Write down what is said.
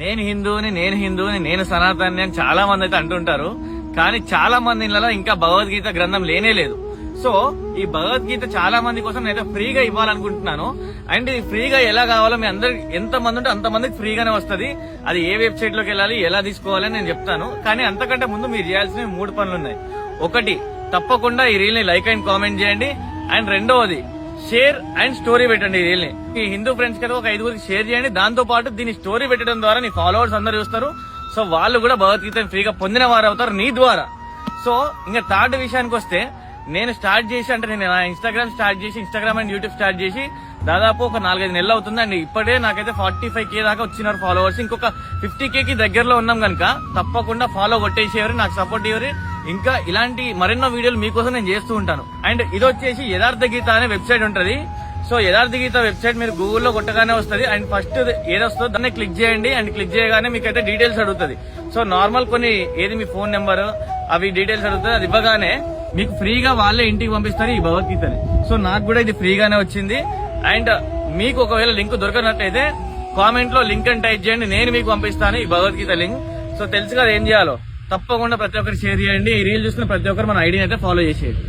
నేను హిందువుని నేను హిందువుని నేను సనాతని అని చాలా మంది అయితే అంటుంటారు. కానీ చాలా మంది ఇంకా భగవద్గీత గ్రంథం లేనే లేదు. సో ఈ భగవద్గీత చాలా మంది కోసం నేను ఫ్రీగా ఇవ్వాలనుకుంటున్నాను. అండ్ ఇది ఫ్రీగా ఎలా కావాలో మీ అందరికి ఎంత మంది ఉంటే అంత మందికి ఫ్రీగానే వస్తుంది. అది ఏ వెబ్సైట్లోకి వెళ్ళాలి ఎలా తీసుకోవాలి అని నేను చెప్తాను. కానీ అంతకంటే ముందు మీరు చేయాల్సిన మూడు పనులు ఉన్నాయి. ఒకటి తప్పకుండా ఈ రీల్ని లైక్ అండ్ కామెంట్ చేయండి. అండ్ రెండవది షేర్ అండ్ స్టోరీ పెట్టండి ఈ ఈ హిందూ ఫ్రెండ్స్ కదా ఒక ఐదుగురికి షేర్ చేయండి. దాంతో పాటు దీని స్టోరీ పెట్టడం ద్వారా నీ ఫాలోవర్స్ అందరు చూస్తారు. సో వాళ్ళు కూడా భగవద్గీతను ఫ్రీగా పొందిన వారు అవుతారు నీ ద్వారా. సో ఇంకా థర్డ్ విషయానికి వస్తే నేను స్టార్ట్ చేసి అంటే నేను నా ఇన్స్టాగ్రామ్ స్టార్ట్ చేసి ఇన్స్టాగ్రామ్ అండ్ యూట్యూబ్ స్టార్ట్ చేసి దాదాపు ఒక నాలుగైదు నెలలు అవుతుంది అండ్ ఇప్పుడే నాకైతే ఫార్టీ ఫైవ్ కే దాకా వచ్చినారు ఫాలోవర్స్ ఇంకొక ఫిఫ్టీ కే కి దగ్గరలో ఉన్నాం కనుక తప్పకుండా ఫాలో కొట్టేసేవారు నాకు సపోర్ట్ ఇవ్వరు. ఇంకా ఇలాంటి మరెన్నో వీడియోలు మీకోసం నేను చేస్తూ ఉంటాను. అండ్ ఇది వచ్చేసి యథార్థ గీత అనే వెబ్సైట్ ఉంటుంది. సో యథార్థ గీత వెబ్సైట్ మీరు గూగుల్లో కొట్టగానే వస్తుంది. అండ్ ఫస్ట్ ఏదొస్తుందో దాన్ని క్లిక్ చేయండి. అండ్ క్లిక్ చేయగానే మీకు అయితే డీటెయిల్స్ అడుగుతుంది. సో నార్మల్ కొన్ని ఏది మీ ఫోన్ నెంబర్ అవి డీటెయిల్స్ అడుగుతుంది. అది ఇవ్వగానే మీకు ఫ్రీగా వాళ్ళే ఇంటికి పంపిస్తారు ఈ భగవద్గీతని. సో నాకు కూడా ఇది ఫ్రీగానే వచ్చింది. అండ్ మీకు ఒకవేళ లింక్ దొరకనట్లయితే కామెంట్లో లింక్ అని టైప్ చేయండి. నేను మీకు పంపిస్తాను ఈ భగవద్గీత లింక్. సో తెలుసు కదా ఏం చేయాలో. తప్పకుండా ప్రతి ఒక్కరు షేర్ చేయండి. ఈ రీల్ చూసిన ప్రతి ఒక్కరు మన ఐడిని అయితే ఫాలో చేసేయండి.